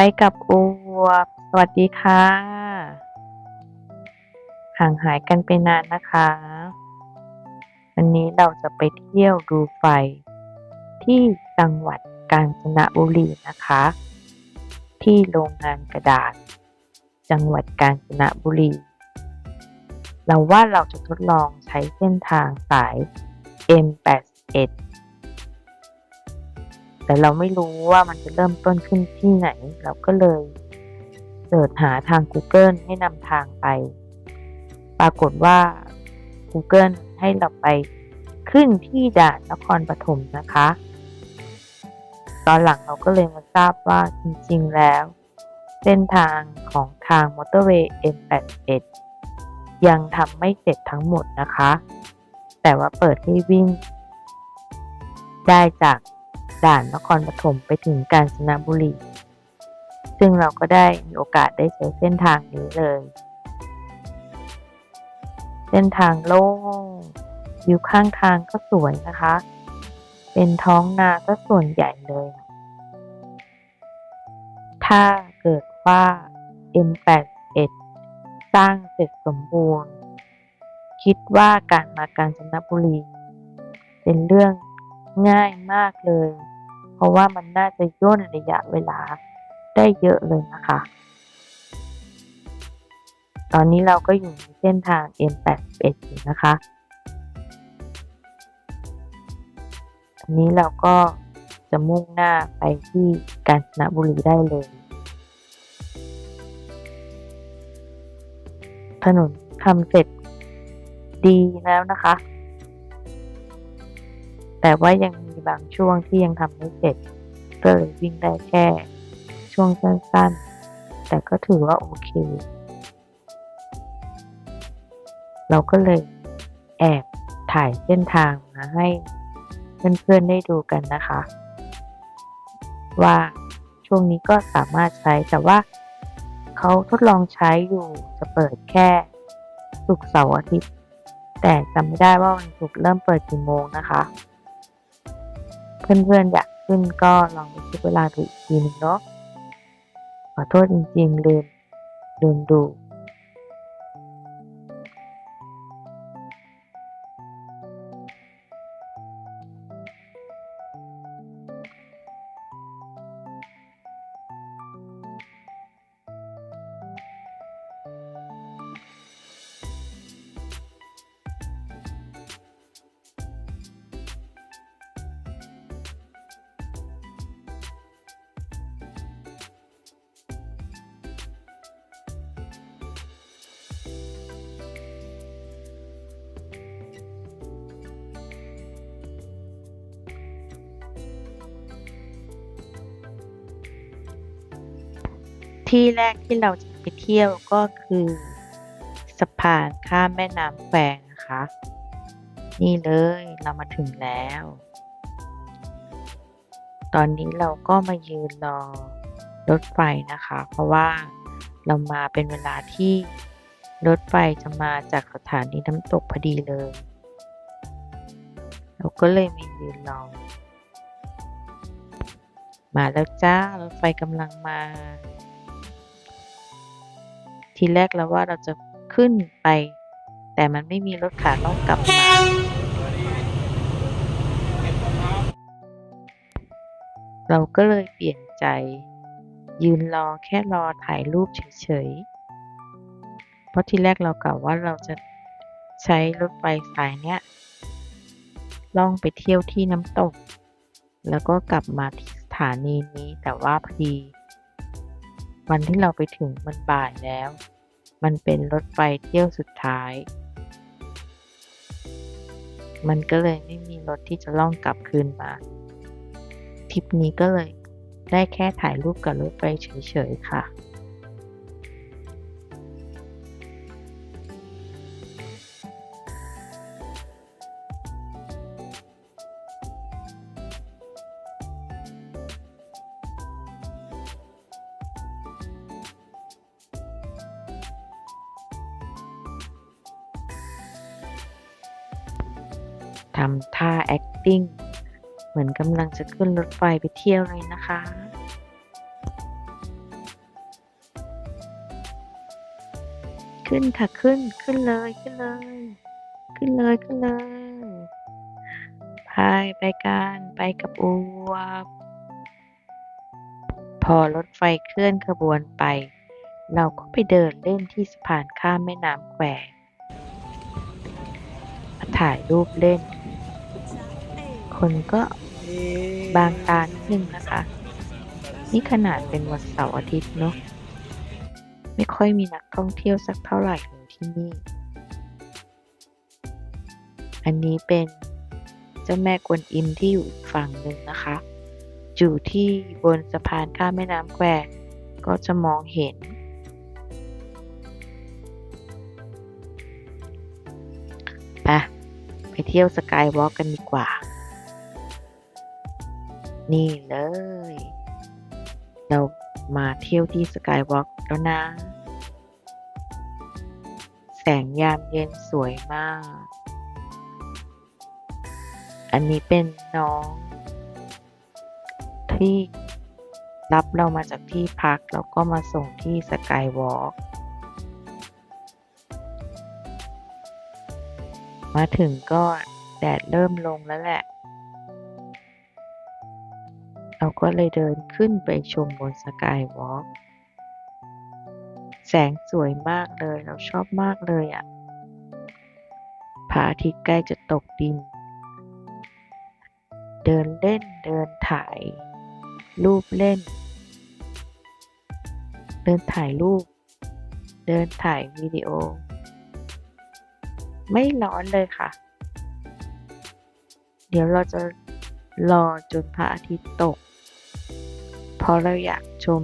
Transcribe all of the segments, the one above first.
ไปกับอวบ สวัสดีค่ะ ห่างหายกันไปนานนะคะ วันนี้เราจะไปเที่ยวดูไฟ ที่จังหวัดกาญจนบุรีนะคะ ที่โรงงานกระดาษ จังหวัดกาญจนบุรี เราว่าเราจะทดลองใช้เส้นทางสาย M81 แต่เราไม่รู้ว่ามันจะเริ่มต้นขึ้นที่ไหน เราก็เลยเสิร์ชหาทาง Google ให้นำทางไป ปรากฏว่า Google ให้เราไปขึ้นที่ด่านนครปฐมนะคะ ตอนหลังเราก็เลยมาทราบว่าจริงๆแล้ว เส้นทางของทางมอเตอร์เวย์ M81 ยังทำไม่เสร็จทั้งหมดนะคะ แต่ว่าเปิดให้วิ่ง ได้จาก ด่านนครปฐมไปถึงกาญจนบุรี ซึ่งเราก็ได้มีโอกาสได้ใช้เส้นทางนี้เลย เส้นทางโล่งวิวข้างทางก็สวยนะคะ เป็นท้องนาก็ส่วนใหญ่เลย ถ้าเกิดว่า M81 สร้างเสร็จสมบูรณ์ คิดว่าการมากาญจนบุรี เป็นเรื่องง่ายมากเลย เพราะว่ามันน่าจะย่นระยะเวลาได้เยอะเลยนะคะ ตอนนี้เราก็อยู่ในเส้นทาง M81 อยู่นะคะ อันนี้เราก็จะมุ่งหน้าไปที่กาญจนบุรีได้เลย ถนนทำเสร็จดีแล้วนะคะ แต่ว่ายังมี บางช่วงที่ยังทำไม่เสร็จ ก็เลยวิ่งได้แค่ช่วงสั้นๆ แต่ก็ถือว่าโอเค เราก็เลยแอบถ่ายเส้นทางมาให้เพื่อนๆได้ดูกันนะคะ ว่าช่วงนี้ก็สามารถใช้แต่ว่าเขาทดลองใช้อยู่จะเปิดแค่ศุกร์เสาร์อาทิตย์ แต่จำไม่ได้ว่าวันศุกร์เริ่มเปิดกี่โมงนะคะ เพื่อนๆอยากขึ้นก็ลองไปเช็คเวลาดูอีกทีหนึงเนาะขอโทษจริงๆลืมลืมดู ที่แรกที่เราจะไปเที่ยวก็คือสะพานข้ามแม่น้ำแควงนะคะ นี่เลยเรามาถึงแล้ว ตอนนี้เราก็มายืนรอรถไฟนะคะ เพราะว่าเรามาเป็นเวลาที่รถไฟจะมาจากสถานีน้ำตกพอดีเลย เราก็เลยมายืนรอมาแล้วจ้ารถไฟกำลังมา ทีแรกเราว่าเราจะขึ้นไป แต่มันไม่มีรถขาต้องกลับมาเราก็เลยเปลี่ยนใจ ยืนรอแค่รอถ่ายรูปเฉยๆ เพราะทีแรกเรากะว่าเราจะใช้รถไฟสายเนี้ยล่องไปเที่ยวที่น้ำตก แล้วก็กลับมาที่สถานีนี้แต่ว่าพอดี วันที่เราไปถึงมันบ่ายแล้ว มันเป็นรถไฟเที่ยวสุดท้าย มันก็เลยไม่มีรถที่จะล่องกลับคืนมาทริปนี้ก็เลยได้แค่ถ่ายรูปกับรถไฟเฉยๆค่ะ ปิ้ง เหมือนกำลังจะขึ้นรถไฟไปเที่ยวเลยนะคะ ขึ้นค่ะขึ้นขึ้นเลยขึ้นเลย ขึ้นเลยขึ้นเลยพายไปกันไปกับอวบพอรถไฟเคลื่อนขบวนไป เราก็ไปเดินเล่นที่สะพานข้ามแม่น้ำแควถ่ายรูปเล่น คนก็บางตานิดนึงนะคะ นี่ขนาดเป็นวันเสาร์อาทิตย์เนาะไม่ค่อยมีนักท่องเที่ยวสักเท่าไหร่ที่นี่ อันนี้เป็นเจ้าแม่กวนอิมที่อยู่ฝั่งหนึ่งนะคะ อยู่ที่บนสะพานข้ามแม่น้ำแควก็จะมองเห็นไปไปเที่ยวสกายวอล์กกันดีกว่า นี่เลย เรามาเที่ยวที่สกายวอล์กแล้วนะ แสงยามเย็นสวยมาก อันนี้เป็นน้อง ที่รับเรามาจากที่พัก แล้วก็มาส่งที่สกายวอล์กมาถึงก็แดดเริ่มลงแล้วแหละ ก็เลยเดินขึ้นไปชมบนสกายวอล์กแสงสวยมากเลยเราชอบมากเลยอะ่ะพระอาทิตย์ใกล้จะตกดิน เดินเล่นเดินถ่าย รูปเล่น เดินถ่ายรูป เดินถ่ายวิดีโอ ไม่ร้อนเลยค่ะ เดี๋ยวเราจะรอจนพระอาทิตย์ตก เพราะเราอยากชม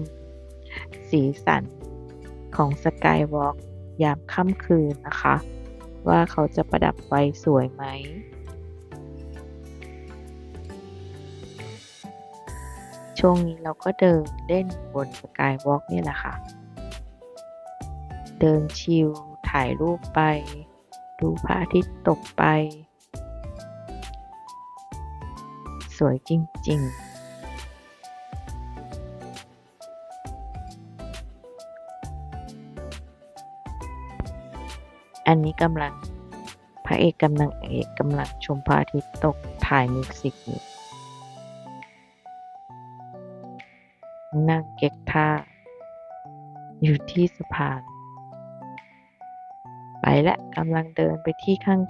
สีสันของสกายวอล์กยามค่ำคืนนะคะ ว่าเขาจะประดับไฟสวยไหม ช่วงนี้เราก็เดินเล่นบนสกายวอล์กนี่แหละค่ะ เดินชิลถ่ายรูปไป ดูพระอาทิตย์ตกไป สวยจริง ๆ อันนี้กำลังพระเอกกำลังเอกกำลังชมพระอาทิตย์ตกถ่ายมิวสิกนั่งเก๊กท่า อยู่ที่สะพาน ไปและกำลังเดินไปที่ข้าง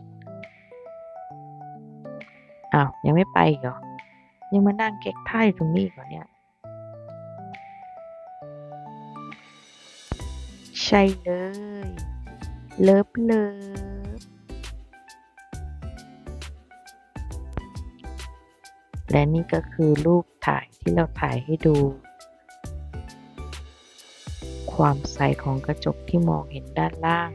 อ้าวยังไม่ไปเหรอ ยังมานั่งเก๊กท่าอยู่ตรงนี้อีกเหรอเนี่ยใช่เลย เลิฟเลิฟและนี่ก็คือรูปถ่ายที่เราถ่ายให้ดู ความใสของกระจกที่มองเห็นด้านล่าง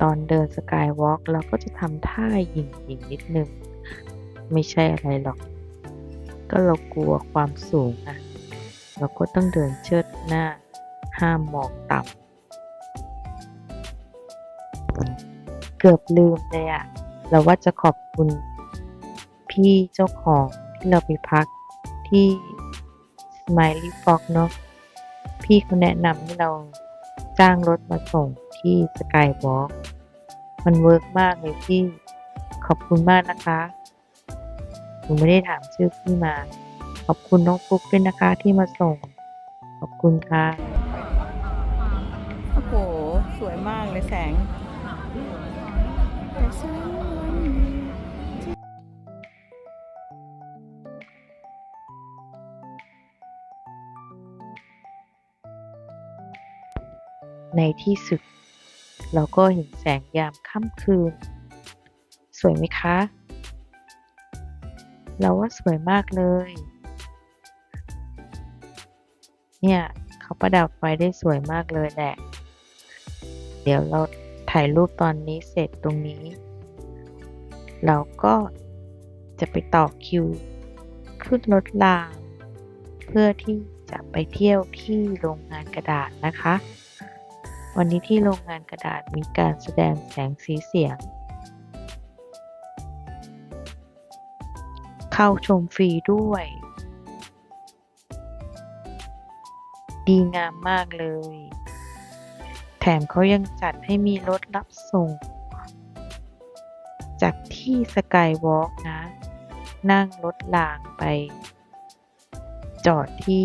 ตอนเดินสกายวอล์กเราก็จะทำท่าหยิ่งหยิ่งนิดนึง ไม่ใช่อะไรหรอก ก็เรากลัวความสูงอะเราก็ต้องเดินเชิดหน้า ห้ามมองต่ำ เกือบลืมเลยอะเราว่าจะขอบคุณพี่เจ้าของที่เราไปพักที่ Smiley Fox เนาะพี่เขาแนะนำให้เราจ้างรถมาส่งที่ Skywalk มันเวิร์กมากเลยพี่ขอบคุณมากนะคะหนูไม่ได้ถามชื่อพี่มา ขอบคุณน้องฟุกด้วยนะคะที่มาส่ง ขอบคุณค่ะ โอ้โห สวยมากเลยแสง ในที่สุด เราก็เห็นแสงยามค่ำคืน สวยไหมคะ เราว่าสวยมากเลย เนี่ย เขาประดับไฟได้สวยมากเลยแหละ เดี๋ยวเรา ถ่ายรูปตอนนี้เสร็จตรงนี้ เราก็จะไปต่อคิว ขึ้นรถราง เพื่อที่จะไปเที่ยวที่โรงงานกระดาษนะคะ วันนี้ที่โรงงานกระดาษมีการแสดงแสงสีเสียง เข้าชมฟรีด้วย ดีงามมากเลย แถมเขายังจัดให้มีรถรับส่ง จากที่สกายวอล์กนะ นั่งรถรางไป จอดที่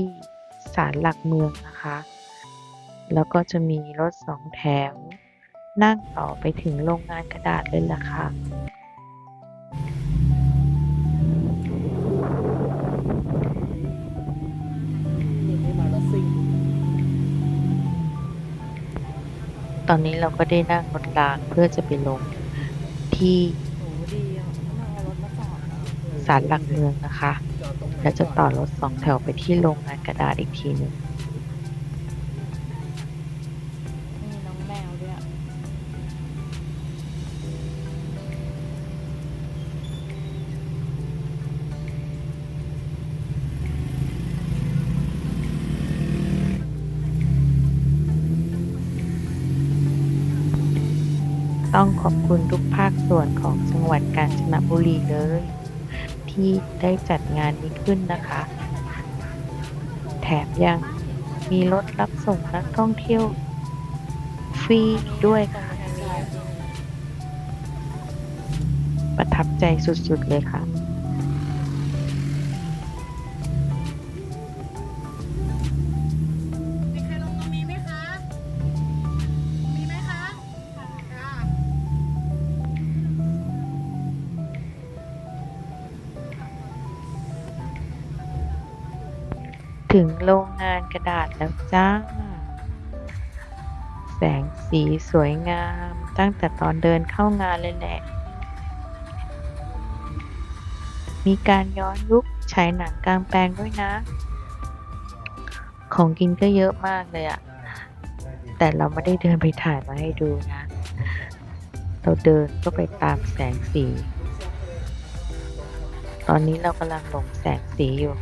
ศาลหลักเมืองนะคะ แล้วก็จะมีรถสองแถว นั่งต่อไปถึงโรงงานกระดาษเลยล่ะค่ะ ตอนนี้เราก็ได้นั่งรถรางเพื่อจะไปลงที่โอ้ดีอะนั่งเอารถานะศาลหลักเมืองนะคะ แล้วจะต่อรถสองแถวไปที่โรงงานกระดาษอีกทีหนึ่ง ขอบคุณทุกภาคส่วนของจังหวัดกาญจนบุรีเลย ที่ได้จัดงานนี้ขึ้นนะคะ แถมยังมีรถรับส่งนักท่องเที่ยว ฟรีด้วยค่ะ ประทับใจสุดๆเลยค่ะ โรงงานกระดาษแล้วจ้า แสงสีสวยงามตั้งแต่ตอนเดินเข้างานเลยแหละ มีการย้อนยุคฉายหนังกลางแปลงด้วยนะ ของกินก็เยอะมากเลยอะแต่เราไม่ได้เดินไปถ่ายมาให้ดูนะ เราเดินก็ไปตามแสงสี ตอนนี้เรากำลังหลงแสงสีอยู่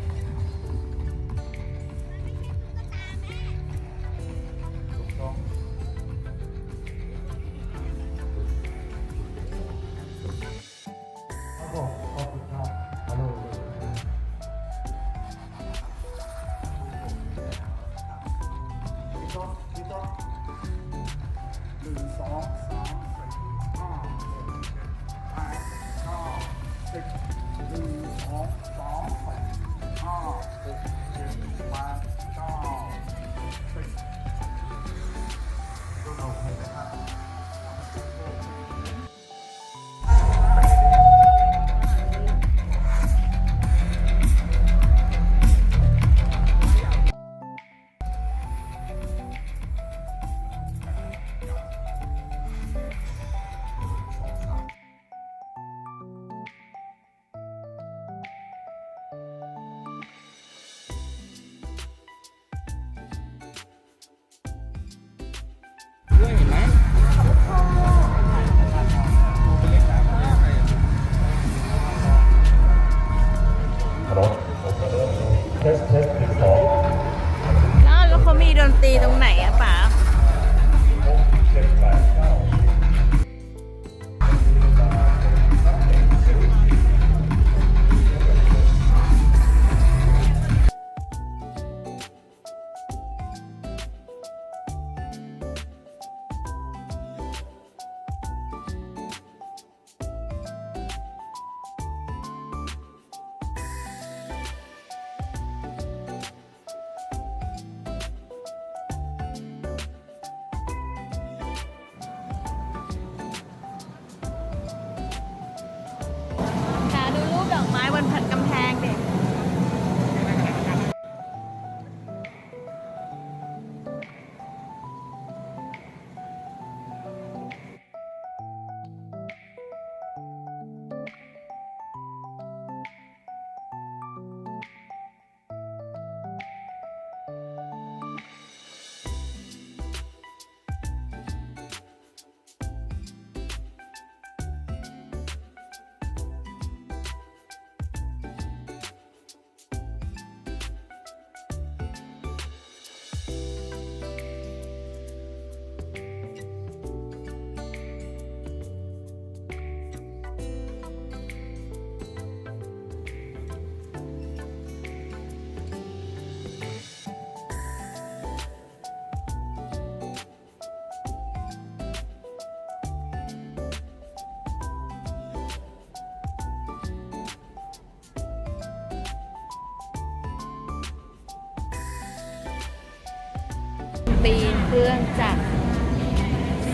ปีนเครื่องจักร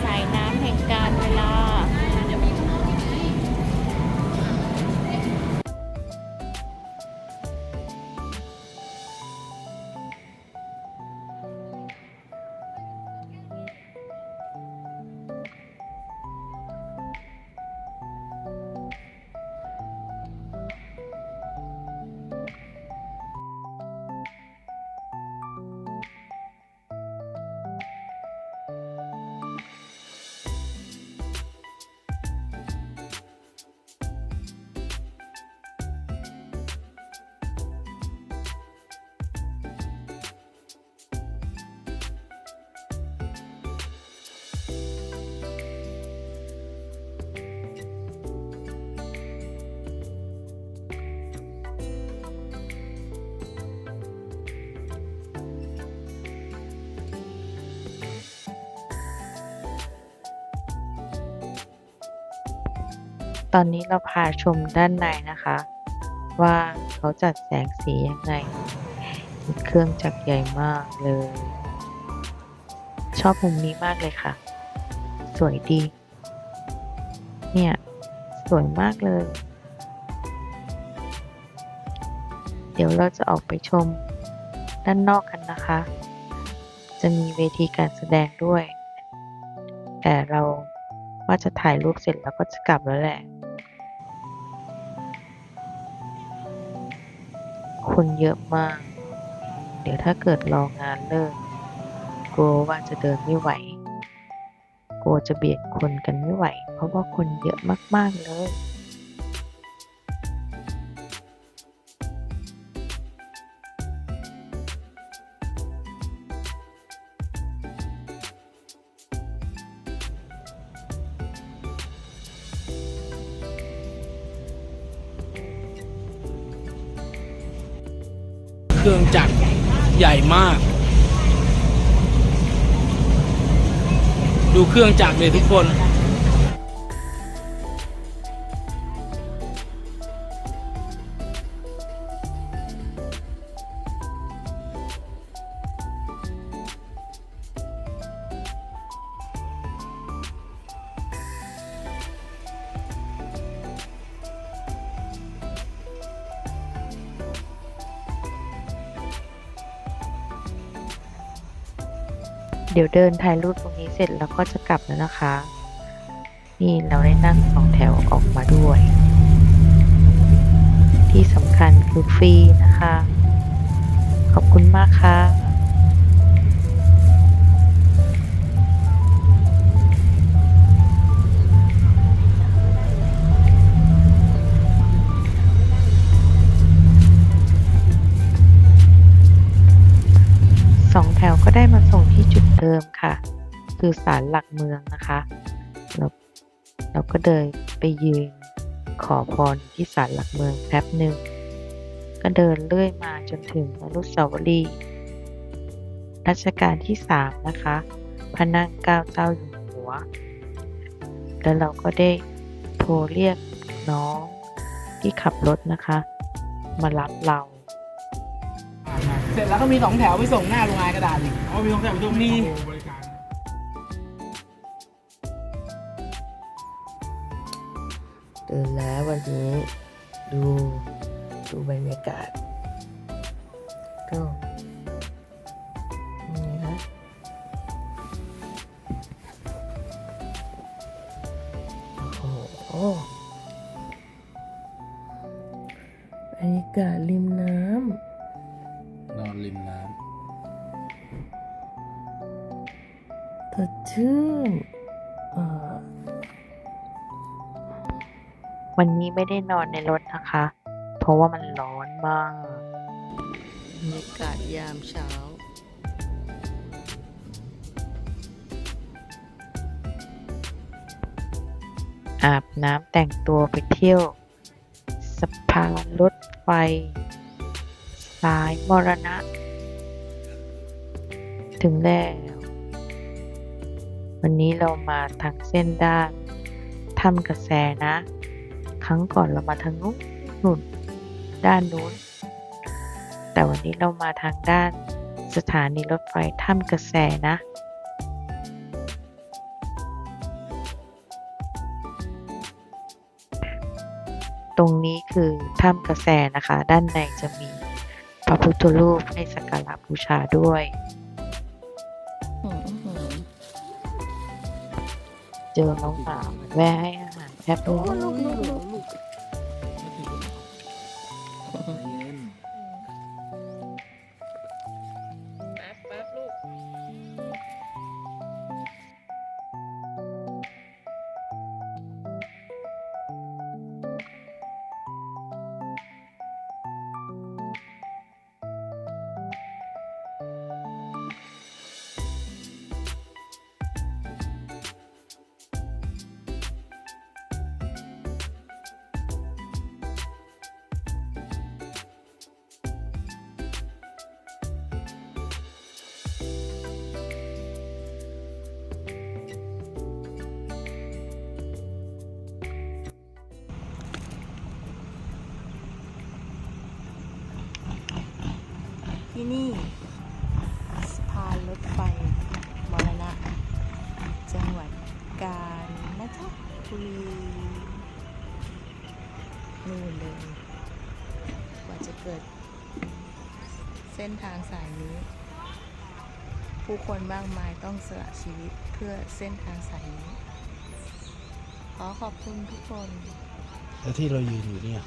สายน้ำแห่งการเวลา ตอนนี้เราพาชมด้านในนะคะ ว่าเขาจัดแสงสียังไงมีเครื่องจักรใหญ่มากเลย ชอบมุมนี้มากเลยค่ะ สวยดี เนี่ย สวยมากเลย เดี๋ยวเราจะออกไปชมด้านนอกกันนะคะ จะมีเวทีการแสดงด้วย แต่เราว่าจะถ่ายรูปเสร็จแล้วก็จะกลับแล้วแหละ คนเยอะมาก เดี๋ยวถ้าเกิดรองานเลิกกลัวว่าจะเดินไม่ไหว กลัวจะเบียดคนกันไม่ไหว เพราะว่าคนเยอะมากๆเลย เครื่องจักรใหญ่มาก ดูเครื่องจักรเลยทุกคน ดี๋ยวเดินถ่ายรูปตรงนี้เสร็จแล้วก็จะกลับแล้วนะคะ นี่เราได้นั่งสองแถวออกมาด้วย ที่สำคัญคือฟรีนะคะ ขอบคุณมากค่ะสองแถวก็ได้มาส่งที่ เดิมค่ะ คือศาลหลักเมืองนะคะเราเราก็เดินไปยืนขอพรที่ศาลหลักเมืองแป๊บหนึ่งก็เดินเลื่อยมาจนถึงอนุสาวรีย์รัชกาลที่สามนะคะ พระนั่งเก้าเจ้าอยู่หัว แล้วเราก็ได้โทรเรียกน้องที่ขับรถนะคะ มารับเรา เสร็จแล้วก็มีสองแถวไปส่งหน้าโรงงานกระดาษอีกอ๋อมีต้องแถวตรงมีนี้บริการตื่นแล้ววันนี้ดูดูบรรยากาศก็ ไม่ได้นอนในรถนะคะ เพราะว่ามันร้อนมากบรรยากาศยามเช้า อาบน้ำแต่งตัวไปเที่ยวสะพานรถไฟ สายมรณะ ถึงแล้ว วันนี้เรามาทางเส้นด้านถ้ำกระแสนะค รั้งก่อนเรามาทางนู้นนู่นด้านนู้น แต่วันนี้เรามาทางด้านสถานีรถไฟถ้ำกระแสนะ ตรงนี้คือถ้ำกระแสนะคะ ด้านในจะมีพระพุทธรูปให้สักการะบูชาด้วยหืมหืมเจอน้องหมาแวะให้อาหาร แทบทุ ที่นี่สะพานรถไฟมรณะ จังหวัดกาญจนบุรีนู่นเลยกว่าจะเกิด เส้นทางสายนี้ ผู้คนมากมายต้องสละชีวิตเพื่อเส้นทางสายนี้ ขอขอบคุณทุกคน แล้วที่เรายืนอยู่เนี่ย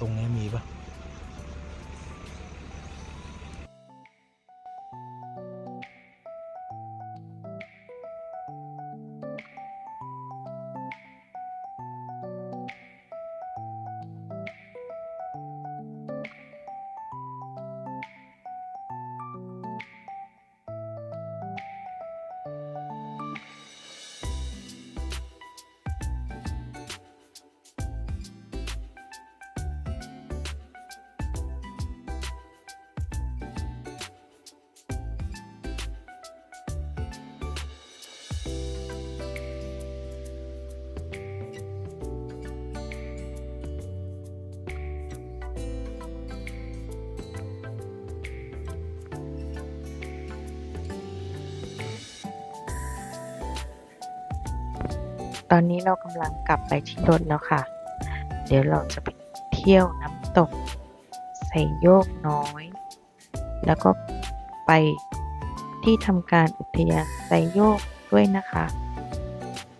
ตรงนี้มีปะ ตอนนี้เรากำลังกลับไปที่รถแล้วค่ะ เดี๋ยวเราจะไปเที่ยวน้ำตกไสโยกน้อย แล้วก็ไปที่ทำการอุทยานไสโยกด้วยนะคะ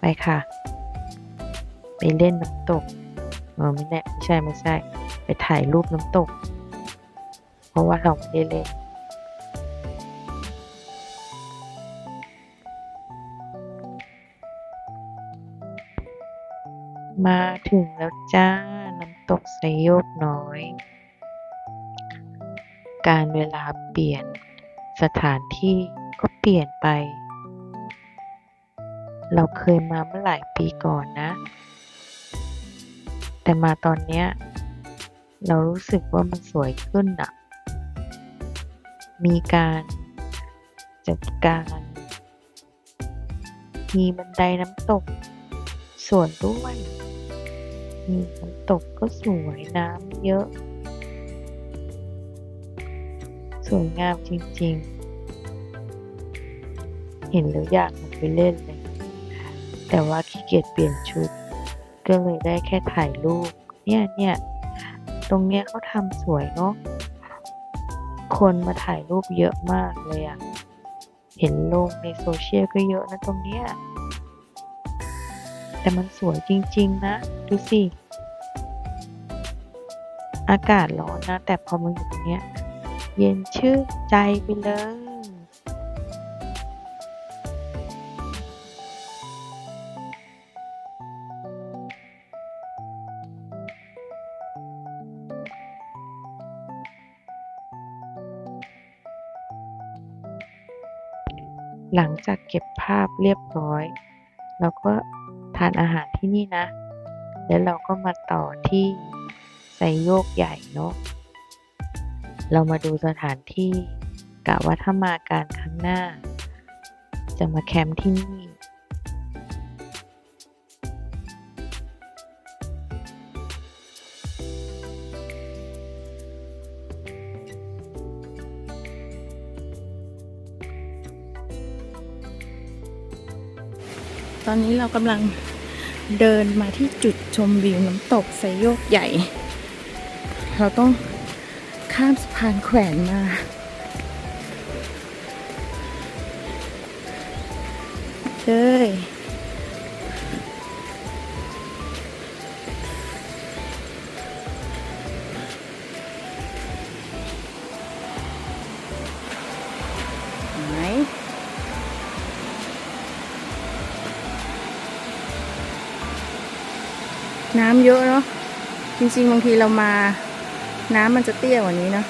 ไปค่ะ ไปเล่นน้ำตกเออไม่แน่ไม่ใช่ไม่ใช่ ไปถ่ายรูปน้ำตก เพราะว่าเราไม่ได้เล่น มาถึงแล้วจ้า น้ำตกไซโยกน้อย การเวลาเปลี่ยนสถานที่ก็เปลี่ยนไป เราเคยมาเมื่อหลายปีก่อนนะ แต่มาตอนเนี้ย เรารู้สึกว่ามันสวยขึ้นอะมีการจัดการ มีบันไดน้ำตก สวนด้วย มีฝนตกก็สวยน้ำเยอะ สวยงามจริงๆ เห็นแล้วอยากลงไปเล่นเลย แต่ว่าขี้เกียจเปลี่ยนชุด ก็เลยได้แค่ถ่ายรูป เนี่ยเนี่ยตรงเนี้ยเขาทำสวยเนาะ คนมาถ่ายรูปเยอะมากเลยอะเห็นลงในโซเชียลก็เยอะนะตรงเนี้ย แต่มันสวยจริง ๆ นะ ดูสิ อากาศร้อนนะ แต่พอมาอยู่ตรงเนี้ย เย็นชื่นใจไปเลยหลังจากเก็บภาพเรียบร้อย เราก็ ทานอาหารที่นี่นะ แล้วเราก็มาต่อที่ไซโยกใหญ่เนาะ เรามาดูสถานที่กะว่าถ้ามาการครั้งหน้า จะมาแคมป์ที่นี่ ตอนนี้เรากำลังเดินมาที่จุดชมวิวน้ำตกไซโยกใหญ่ เราต้องข้ามสะพานแขวนมา เลย ริง ๆ บางทีเรามา น้ำมันจะเตี้ยกว่านี้เนาะ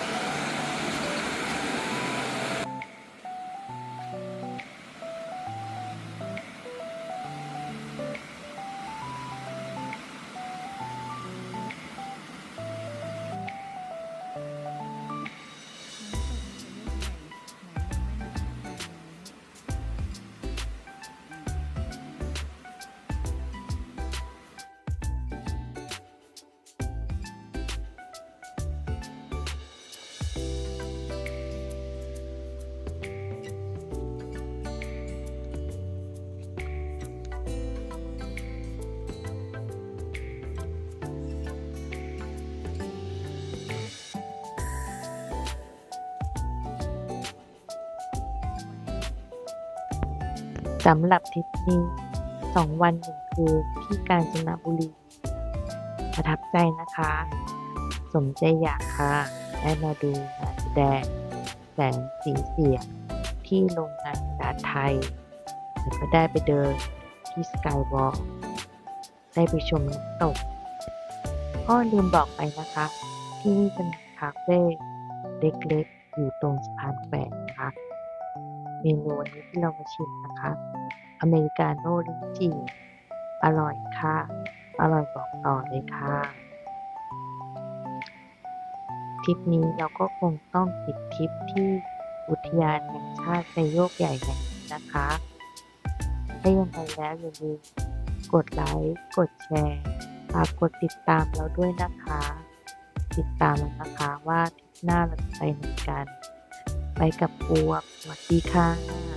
สำหรับทริปนี้สองวันหนึ่งคืนที่กาญจนบุรี ประทับใจนะคะ สมใจอยากค่ะ ได้มาดูงานแสดงแสงสีเสียงที่โรงงานดาไทยแล้วก็ได้ไปเดินที่สกายวอล์กได้ไปชมน้ำตกก็ลืมบอกไปนะคะ ที่นี่เป็นคาเฟ่เล็กๆ อยู่ตรงสะพานแขวนนะคะ เมนูวันนี้ที่เรามาชิมนะคะ อเมริกาโน่ลิ้นจี่อร่อยค่ะ อร่อยบอกต่อเลยค่ะทริปนี้เราก็คงต้องปิดทริปที่อุทยานแห่งชาติไซโยกใหญ่แห่งนี้นะคะ ถ้ายังไงแล้วอย่าลืมกดไลค์ กดแชร์ฝากกดติดตามเราด้วยนะคะ ติดตามแล้วนะคะว่าทริปหน้าเราจะไปไหนกัน ไปกับอวบสวัสดีค่ะ